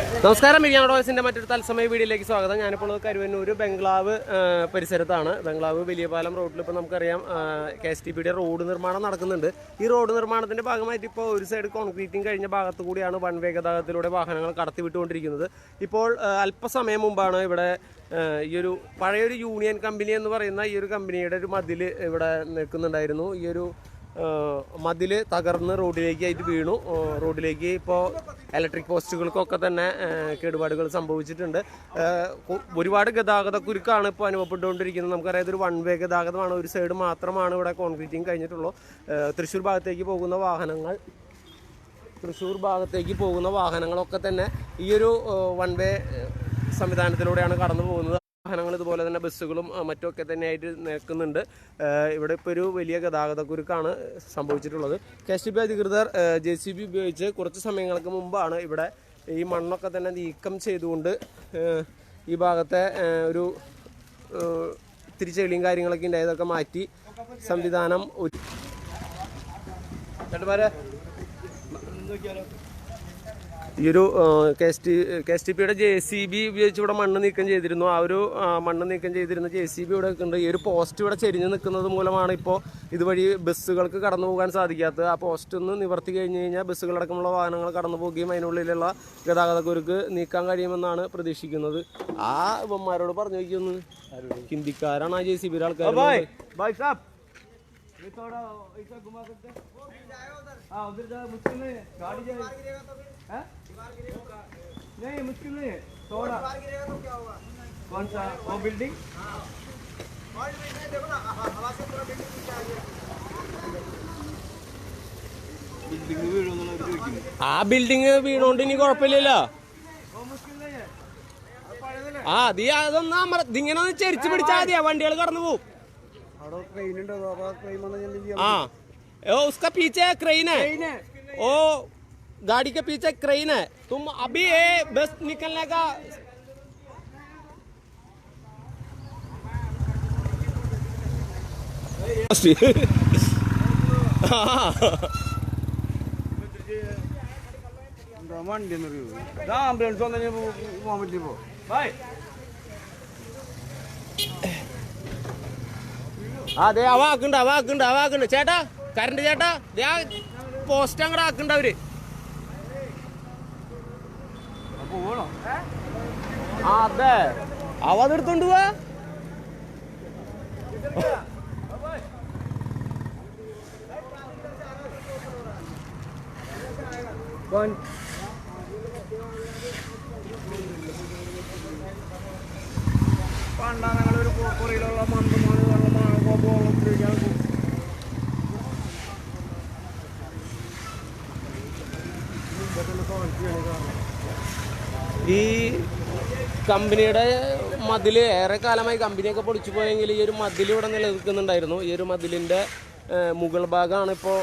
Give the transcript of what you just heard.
നമസ്കാരം മിരിയാൻ റോയ്സിന്റെ മറ്റൊരു തത്സമയ വീഡിയോയിലേക്ക് സ്വാഗതം. ഞാനിപ്പോൾ കരുവന്നൂർ ബംഗ്ലാവ് പരിസരത്താണ്. ബംഗ്ലാവ് വലിയ പാലം റോഡിൽ ഇപ്പോൾ നമുക്കറിയാം കെ എസ് ടി പിയുടെ റോഡ് നിർമ്മാണം നടക്കുന്നുണ്ട്. ഈ റോഡ് നിർമ്മാണത്തിന്റെ ഭാഗമായിട്ട് ഇപ്പോൾ ഒരു സൈഡ് കോൺക്രീറ്റിംഗ് കഴിഞ്ഞ ഭാഗത്തു കൂടിയാണ് വൺ വേ ഗതാഗതത്തിലൂടെ വാഹനങ്ങൾ കടത്തിവിട്ടുകൊണ്ടിരിക്കുന്നത്. ഇപ്പോൾ അല്പസമയം മുമ്പാണ് ഇവിടെ ഈ ഒരു പഴയൊരു യൂണിയൻ കമ്പനി എന്ന് പറയുന്ന ഈ ഒരു കമ്പനിയുടെ ഒരു മതിൽ ഇവിടെ നിൽക്കുന്നുണ്ടായിരുന്നു. ഈ ഒരു മതിൽ തകർന്ന് റോഡിലേക്ക് ആയിട്ട് വീണു. റോഡിലേക്ക് ഇപ്പോൾ ഇലക്ട്രിക് പോസ്റ്റുകൾക്കൊക്കെ തന്നെ കേടുപാടുകൾ സംഭവിച്ചിട്ടുണ്ട്. ഒരുപാട് ഗതാഗത കുരുക്കാണ് ഇപ്പോൾ അനുഭവപ്പെട്ടുകൊണ്ടിരിക്കുന്നത്. നമുക്കറിയാം ഇതൊരു വൺ വേ ഗതാഗതമാണ്. ഒരു സൈഡ് മാത്രമാണ് ഇവിടെ കോൺക്രീറ്റിങ് കഴിഞ്ഞിട്ടുള്ളൂ. തൃശ്ശൂർ ഭാഗത്തേക്ക് പോകുന്ന വാഹനങ്ങൾ തൃശ്ശൂർ ഭാഗത്തേക്ക് പോകുന്ന വാഹനങ്ങളൊക്കെ തന്നെ ഈ ഒരു വൺ വേ സംവിധാനത്തിലൂടെയാണ് കടന്നു പോകുന്നത് വാഹനങ്ങൾ ഇതുപോലെ തന്നെ ബസ്സുകളും മറ്റുമൊക്കെ തന്നെയായിട്ട് നിൽക്കുന്നുണ്ട്. ഇവിടെ ഇപ്പോൾ ഒരു വലിയ ഗതാഗതക്കുരുക്കാണ് സംഭവിച്ചിട്ടുള്ളത്. കെ എസ് ബി അധികൃതർ ജെ സി ബി ഉപയോഗിച്ച് കുറച്ച് സമയങ്ങൾക്ക് മുമ്പാണ് ഇവിടെ ഈ മണ്ണൊക്കെ തന്നെ നീക്കം ചെയ്തുകൊണ്ട് ഈ ഭാഗത്തെ ഒരു ഇത്തിരി ചെളിയും കാര്യങ്ങളൊക്കെ ഉണ്ടായതൊക്കെ മാറ്റി സംവിധാനം ഒരു ചേട്ടന്മാരെ ഈ ഒരു K S T K S T പിയുടെ ജെ സി ബി ഉപയോഗിച്ച് ഇവിടെ മണ്ണ് നീക്കം ചെയ്തിരുന്നു. ആ ഒരു മണ്ണ് നീക്കം ചെയ്തിരുന്ന ജെ സി ബി ഇവിടെ ഉണ്ട് ഈ ഒരു പോസ്റ്റ് ഇവിടെ ചെരിഞ്ഞ് നിൽക്കുന്നത് മൂലമാണ് ഇപ്പോൾ ഇതുവഴി ബസ്സുകൾക്ക് കടന്നു പോകാൻ സാധിക്കാത്തത്. ആ പോസ്റ്റ് ഒന്ന് നിവർത്തി കഴിഞ്ഞ് കഴിഞ്ഞാൽ ബസ്സുകളടക്കമുള്ള വാഹനങ്ങൾ കടന്നു പോകുകയും അതിനുള്ളിലുള്ള ഗതാഗതക്കുരുക്ക് നീക്കാൻ കഴിയുമെന്നാണ് പ്രതീക്ഷിക്കുന്നത്. ആ ഇവന്മാരോട് പറഞ്ഞു വയ്ക്കുന്നു ഹിന്ദിക്കാരാണ് ആ ജെ സി ബി ആൾക്കാർ ये थोड़ा ऐसा घुमा सकते हैं हाँ उधर जा मुश्किल नहीं है गाड़ी जाए हैं? नहीं मुश्किल नहीं है थोड़ा कौन सा वो बिल्डिंग बिल्डिंग വീഴുമെന്നുള്ള ഒരു ചോദിക്കുന്നു ആ ബിൽഡിങ് വീണോണ്ട് ഇനി കുഴപ്പമില്ലല്ലോ वो मुश्किल नहीं है അത് പഴയതല്ലേ ആ നീ അതൊന്നും അമർ ഇതിങ്ങനെ ഒന്ന് ചെരിച്ച് പിടിച്ചാൽ മതിയാ വണ്ടികൾ കടന്നു പോകും हाँ ओ उसका पीछे क्रेन है ओ गाड़ी के पीछे क्रेन है तुम अभी ये बस निकलने का ಬ್ರಹ್ಮಾಂಡ ಏನಾರು ಆಂಬ್ಯುಲೆನ್ಸ್ ಒಂದೇ ಮಾಡ್ಲಿಪ್ಪ ಬಾಯ್ അതെ അവ ആക്കുണ്ട് അവ ആക്കുണ്ട് അവ ആക്കുണ്ട് ചേട്ടാ കറണ്ട് ചേട്ടാ ദേ ആ പോസ്റ്റ് അങ്ങോട്ട് ആക്കുണ്ട് അവർ. അതെ. അവ അതെടുത്തോണ്ട് പോവാ. പണ്ടാ ഞങ്ങളൊരു കുറയിലുള്ള മന്ദമാണ് ഈ കമ്പനിയുടെ മതിൽ ഏറെ കാലമായി കമ്പനിയൊക്കെ പൊളിച്ചു പോയെങ്കിൽ ഈ ഒരു മതിൽ ഇവിടെ നിലനിൽക്കുന്നുണ്ടായിരുന്നു. ഈ ഒരു മതിലിന്റെ മുകൾ ഭാഗമാണ് ഇപ്പോൾ